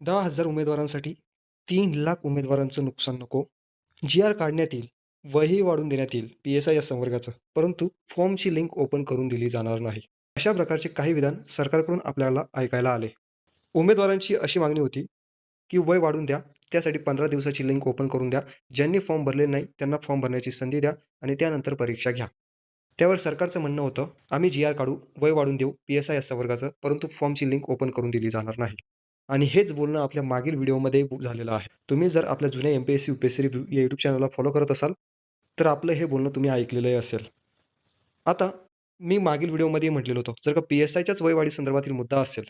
दहा हजार उमेदवारांसाठी तीन लाख उमेदवारांचं नुकसान नको. जी आर काढण्यात येईल वही वाढून देण्यात येईल पी एस आय या संवर्गाचं. परंतु फॉर्मची लिंक ओपन करून दिली जाणार नाही. अशा प्रकारचे काही विधान सरकारकडून आपल्याला ऐकायला आले. उमेदवारांची अशी मागणी होती की वय वाढून द्या त्यासाठी पंधरा दिवसाची लिंक ओपन करून द्या. ज्यांनी फॉर्म भरले नाही त्यांना फॉर्म भरण्याची संधी द्या आणि त्यानंतर परीक्षा घ्या. त्यावर सरकारचं म्हणणं होतं आम्ही जी आर काढू वय वाढून देऊ पी एस आय या संवर्गाचं परंतु फॉर्मची लिंक ओपन करून दिली जाणार नाही. आणि हेच बोलणं आपल्या मागील व्हिडिओमध्ये झालेलं आहे. तुम्ही जर आपल्या जुन्या M P S C U P S C review या यूट्यूब चॅनलला फॉलो करत असाल तर आपलं हे बोलणं तुम्ही ऐकलेलंही असेल. आता मी मागील व्हिडिओमध्ये म्हटलेलो होतो जर का पी एस आयच्याच वयवाढी संदर्भातील मुद्दा असेल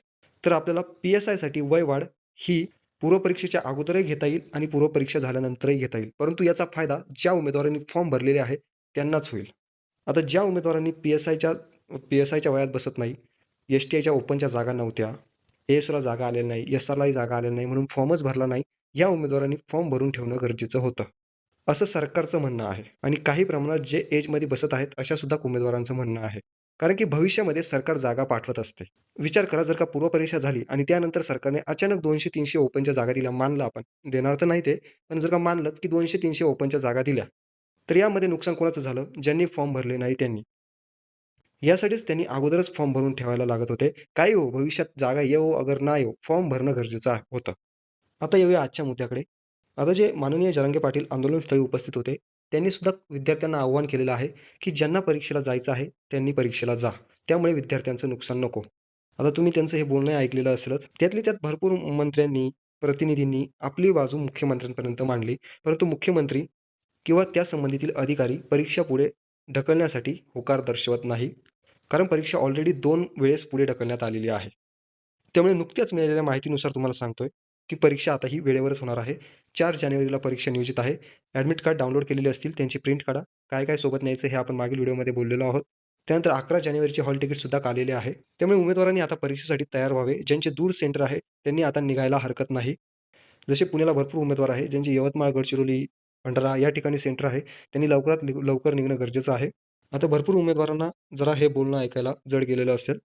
तर आपल्याला पी एस आयसाठी वयवाढ ही पूर्वपरीक्षेच्या अगोदरही घेता येईल आणि पूर्वपरीक्षा झाल्यानंतरही घेता येईल. परंतु याचा फायदा ज्या उमेदवारांनी फॉर्म भरलेले आहे त्यांनाच होईल. आता ज्या उमेदवारांनी पी एस आयच्या पी एस आयच्या वयात बसत नाही एस टी आयच्या ओपनच्या जागा नव्हत्या एसला जागा आलेल्या नाही एस आरलाही जागा आलेल्या नाही म्हणून फॉर्मच भरला नाही. या उमेदवारांनी फॉर्म भरून ठेवणं गरजेचं होतं. असं सरकारचं म्हणणं आहे आणि काही प्रमाणात जे एजमध्ये बसत आहेत अशा सुद्धा उमेदवारांचं म्हणणं आहे. कारण की भविष्यामध्ये सरकार जागा पाठवत असते. विचार करा जर का पूर्वपरीक्षा झाली आणि त्यानंतर सरकारने अचानक दोनशे तीनशे ओपनच्या जागा दिल्या मानलं आपण. देणार तर नाही ते पण जर का मानलंच की दोनशे तीनशे ओपनच्या जागा दिल्या तर यामध्ये नुकसान कोणाचं झालं? ज्यांनी फॉर्म भरले नाही त्यांनी. यासाठीच त्यांनी अगोदरच फॉर्म भरून ठेवायला लागत होते. काय हो भविष्यात जागा येऊ अगर ना येऊ फॉर्म भरणं गरजेचं आहे- होतं. आता येऊया आजच्या मुद्द्याकडे. आता जे माननीय जरांगे पाटील आंदोलनस्थळी उपस्थित होते त्यांनी सुद्धा विद्यार्थ्यांना आव्हान केलेलं आहे की ज्यांना परीक्षेला जायचं आहे त्यांनी परीक्षेला जा. त्यामुळे विद्यार्थ्यांचं नुकसान नको. आता तुम्ही त्यांचं हे बोलणं ऐकलेलं असेलच. त्यातले त्यात भरपूर मंत्र्यांनी प्रतिनिधींनी आपली बाजू मुख्यमंत्र्यांपर्यंत मांडली. परंतु मुख्यमंत्री किंवा त्या संबंधीतील अधिकारी परीक्षा पुढे ढकलण्यासाठी होकार दर्शवत नाही. कारण परीक्षा ऑलरेडी दोन वेळेस पुढे ढकलण्यात आलेली आहे. त्यामुळे नुकत्याच मिळालेल्या माहितीनुसार तुम्हाला सांगतोय की परीक्षा आता ही वेळेवरच होणार आहे. चार जानेवारीला परीक्षा नियोजित आहे. ॲडमिट कार्ड डाउनलोड केलेले असतील त्यांची प्रिंट काढा. काय काय सोबत न्यायचं हे आपण मागील व्हिडिओमध्ये बोललेलो आहोत. त्यानंतर अकरा जानेवारीचे हॉल तिकीटसुद्धा काढलेले आहे. त्यामुळे उमेदवारांनी आता परीक्षेसाठी तयार व्हावे. ज्यांचे दूर सेंटर आहे त्यांनी आता निघायला हरकत नाही. जसे पुण्याला भरपूर उमेदवार आहे ज्यांचे यवतमाळ गडचिरोली भंडारा या ठिकाणी सेंटर आहे त्यांनी लवकरात लि- लवकर निघणं गरजेचं आहे. आता भरपूर उमेदवारांना जरा हे बोलणं ऐकायला जड गेलेलं असेल.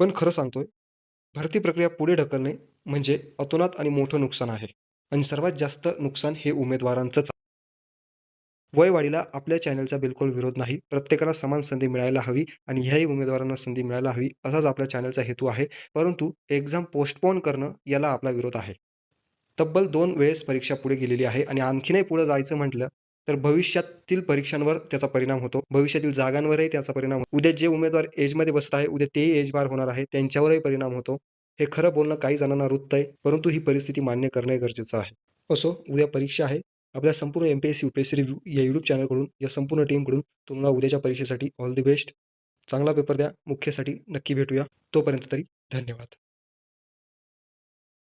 पण खरं सांगतोय भरती प्रक्रिया पुढे ढकलणे म्हणजे अतोनात आणि मोठं नुकसान आहे. आणि सर्वात जास्त नुकसान हे उमेदवारांचंच वयवाढीला आपल्या चॅनलचा बिलकुल विरोध नाही. प्रत्येकाला समान संधी मिळायला हवी आणि ह्याही उमेदवारांना संधी मिळायला हवी असाच आपल्या चॅनलचा हेतू आहे. परंतु एक्झाम पोस्टपोन करणं याला आपला विरोध आहे. तब्बल दोन वेळेस परीक्षा पुढे गेलेली आहे आणि आणखीनही पुढे जायचं म्हटलं तर भविष्यातील परीक्षांवर त्याचा परिणाम होतो. भविष्यातील जागांवरही त्याचा परिणाम होतो. उद्या जे उमेदवार एजमध्ये बसत आहे उद्या तेही एज बार होणार आहे त्यांच्यावरही परिणाम होतो. हे खरं बोलणं काही जणांना रुत्त आहे परंतु ही परिस्थिती मान्य करणे गरजेचं आहे. असो उद्या परीक्षा आहे. आपल्या संपूर्ण M P S C U P S C review या यूट्यूब चॅनलकडून या संपूर्ण टीमकडून तुम्हाला उद्याच्या परीक्षेसाठी ऑल दी बेस्ट चांगला पेपर द्या. मुख्यसाठी नक्की भेटूया. तोपर्यंत तरी धन्यवाद.